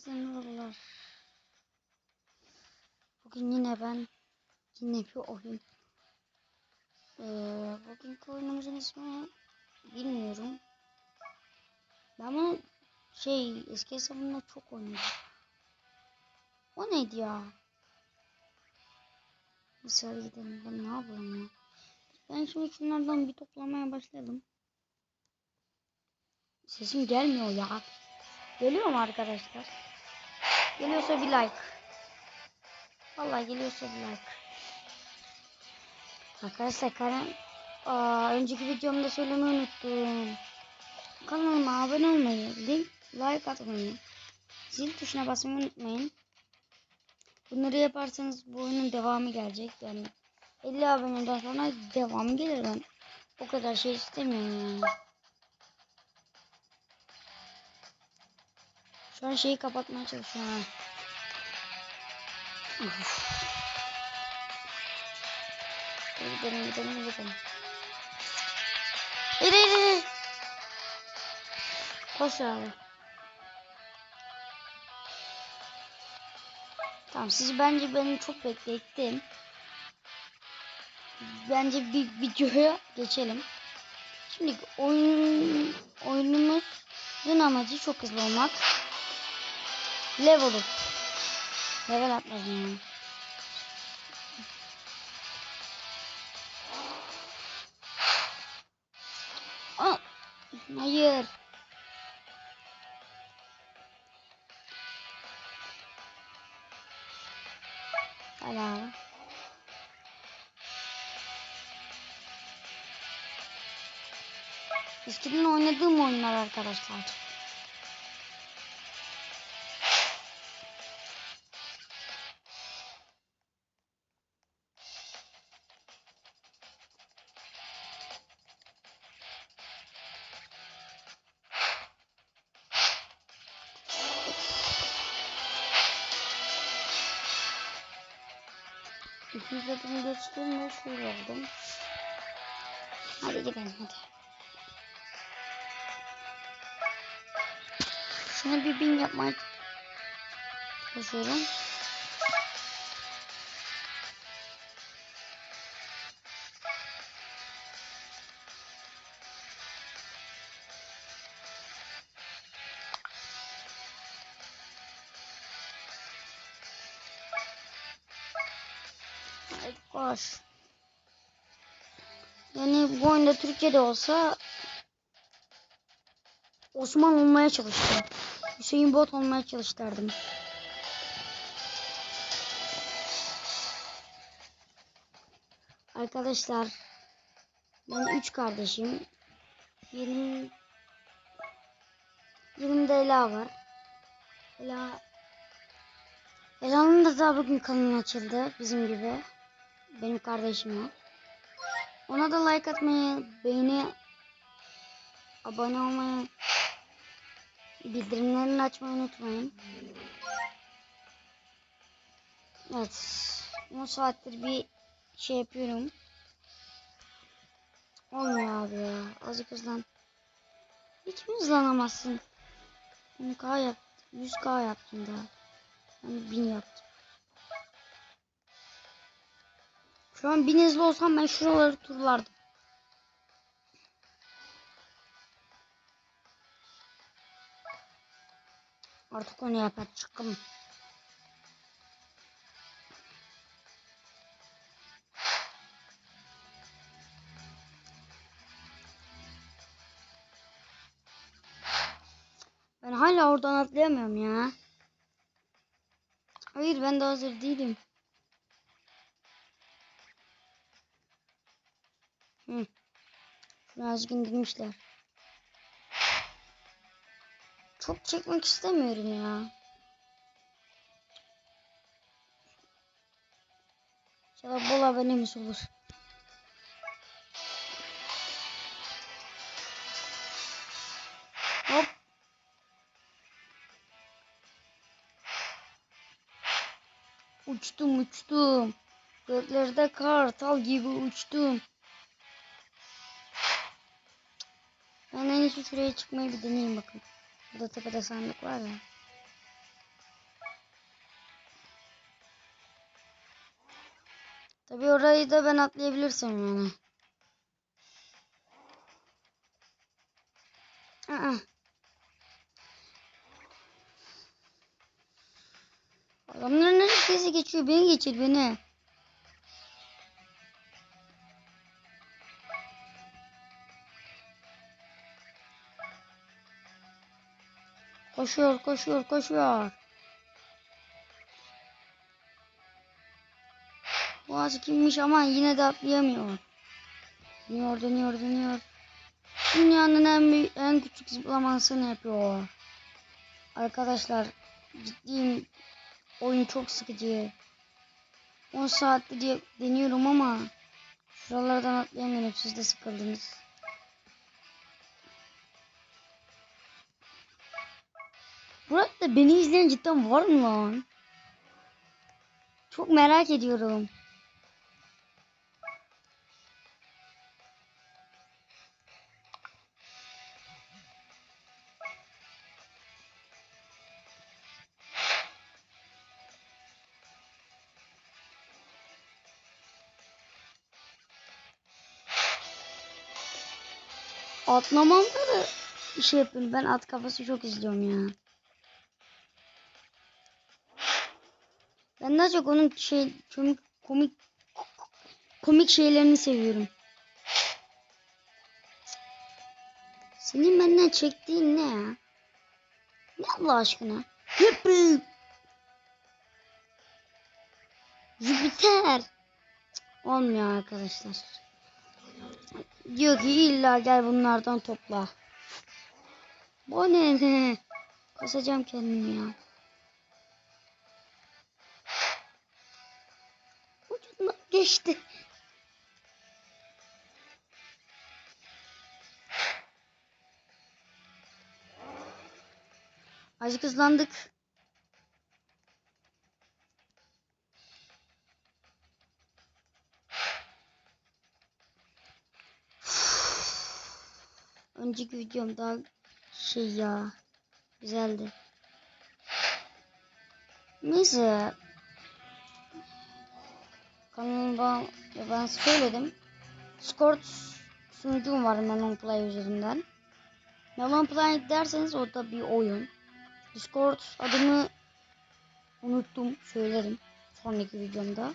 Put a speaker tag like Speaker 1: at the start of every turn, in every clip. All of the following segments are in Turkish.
Speaker 1: Herkese merhabalar. Bugün yine ben yine bir oyun. Ee, bugünkü oyunumuzun ismi bilmiyorum. Ben bunu şey eski hesabımda çok oynadım. O neydi ya? Hadi gidelim. Ben ne yapayım ya? Ben şimdi şunlardan bir toplamaya başladım. Sesim gelmiyor ya. Geliyor mu arkadaşlar? Geliyorsa bir like. Vallahi geliyorsa bir like. Arkadaşlar kanal Aa, önceki videomda söylemeyi unuttum. Kanalıma abone olmayı, link, like atmayı, zil tuşuna basmayı unutmayın. Bunları yaparsanız bu oyunun devamı gelecek. Yani 50 aboneden sonra devamı gelir ben. O kadar şey istemiyorum yani. Şu an şeyi kapatmaya çalışıyorum. Gidelim gidelim gidelim. Hayır hayır. Koş abi. Tamam siz bence beni çok beklettin. Bence bir videoya geçelim. Şimdi oyun oyunumuzun amacı çok hızlı olmak. Level up. Level atmadım yani. Aa, hayır. Hala. Eskiden oynadığım oyunlar arkadaşlar. Adımı geçtim ve şöyle oldum. Hadi gidelim hadi. Şuna bir bin yapmaya çalışıyorum. Koş. Yani bu oyunda Türkçe'de olsa Osman olmaya çalıştım. Hüseyin Bot olmaya çalıştırdım. Arkadaşlar ben üç kardeşim. Benim Yanımda Ela var. Ela Ela'nın da daha bugün kanalı açıldı bizim gibi. Benim kardeşim o. Ona da like atmayı, beğeni, abone olmayı, bildirimlerini açmayı unutmayın. Evet. 10 saattir bir şey yapıyorum. Olmuyor abi ya. Azıcık hızlan. Hiç mi hızlanamazsın? 10k yaptım. 100k yaptım daha. Yani 1000 yaptım. Şu an 1000 hızlı olsam ben şuraları turlardım. Artık onu yapar çıkım. Ben hala oradan atlayamıyorum ya. Hayır ben de hazır değilim. Hı. İndirmişler. Çok çekmek istemiyorum ya. İnşallah bol abonemiz olur. Hop. Uçtum uçtum. Göklerde kartal gibi uçtum. şu şuraya çıkmayı bir deneyeyim bakın. Burada tepede sandık var ya. Tabi orayı da ben atlayabilirsem yani. Aa. Adamların neresi geçiyor? Beni geçir beni. Koşuyor, koşuyor, koşuyor. Ağacı kimmiş ama yine de atlayamıyor. Dönüyor, dönüyor, dönüyor. Dünyanın en büyük, en küçük zıplamasını yapıyor. Arkadaşlar ciddiyim. Oyun çok sıkıcı. 10 saattir diye deniyorum ama şuralardan atlayamıyorum. Siz de sıkıldınız. Burada beni izleyen cidden var mı lan? Çok merak ediyorum. Atlamamda da şey yapıyorum. Ben at kafası çok izliyorum ya. Ben daha çok onun şey komik komik komik şeylerini seviyorum. Senin benden çektiğin ne ya? Ne Allah aşkına? Hıpı. Jüpiter. Olmuyor arkadaşlar. Diyor ki illa gel bunlardan topla. Bu ne? Kasacağım kendimi ya. Geçti. Azıcık hızlandık. Önceki videom daha şey ya. Güzeldi. Neyse. Kanalımda ben söyledim. Discord sunucum var Melon Play üzerinden. Melon Play derseniz o da bir oyun. Discord adımı unuttum söylerim sonraki videomda.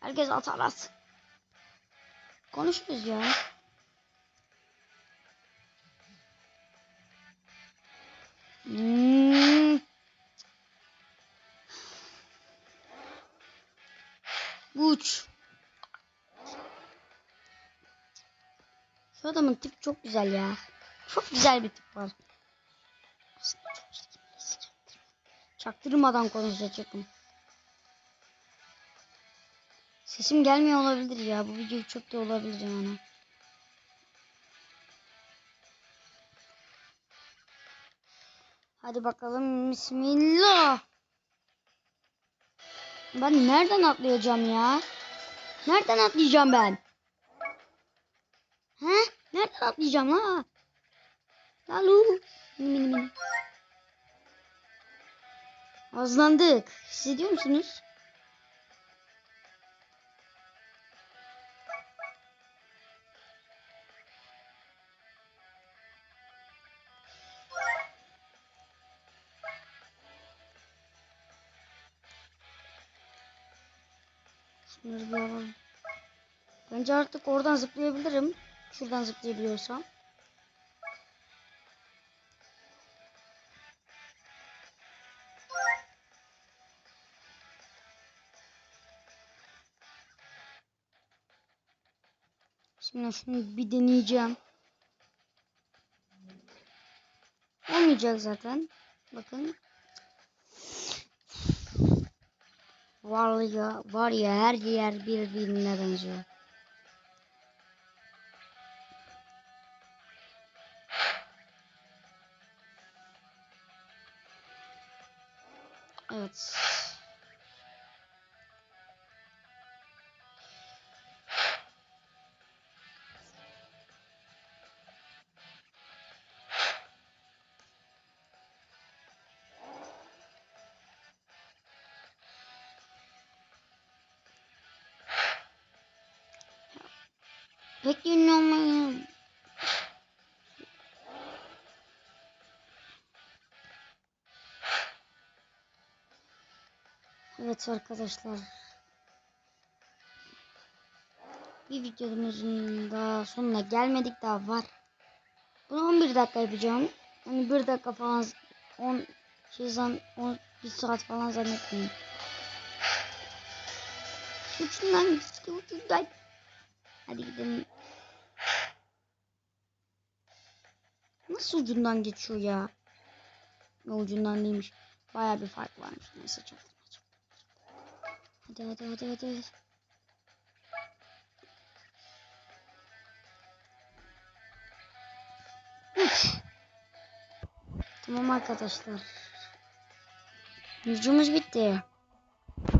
Speaker 1: Herkes atar at. Konuşuruz ya. Hmm. Tip çok güzel ya. Çok güzel bir tip var. Çaktırmadan konuşacaktım. Sesim gelmiyor olabilir ya. Bu video çok da olabilir yani. Hadi bakalım. Bismillah. Ben nereden atlayacağım ya? Nereden atlayacağım ben? He? Nereden atlayacağım la? Lalu. Mini mini mini. Azlandık. Hissediyor musunuz? Bence artık oradan zıplayabilirim. Şuradan zıplayabiliyorsam. Şimdi şunu bir deneyeceğim. Olmayacak zaten. Bakın. Var ya, var ya her yer birbirine benziyor. Evet. Pek ünlü olmayın. Evet arkadaşlar. Bir videomuzun da sonuna gelmedik daha var. Bunu 11 dakika yapacağım. Hani 1 dakika falan 10 şey zan 10 bir saat falan zannetmeyin. Ucundan gitti ucundan. Hadi gidelim. Nasıl ucundan geçiyor ya? Ne ucundan değilmiş. Baya bir fark varmış. Neyse çok. Hadi hadi hadi hadi. Tamam arkadaşlar. Videomuz bitti.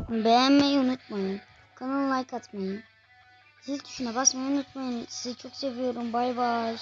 Speaker 1: Beğenmeyi unutmayın. Kanala like atmayı. Zil tuşuna basmayı unutmayın. Sizi çok seviyorum. Bay bay.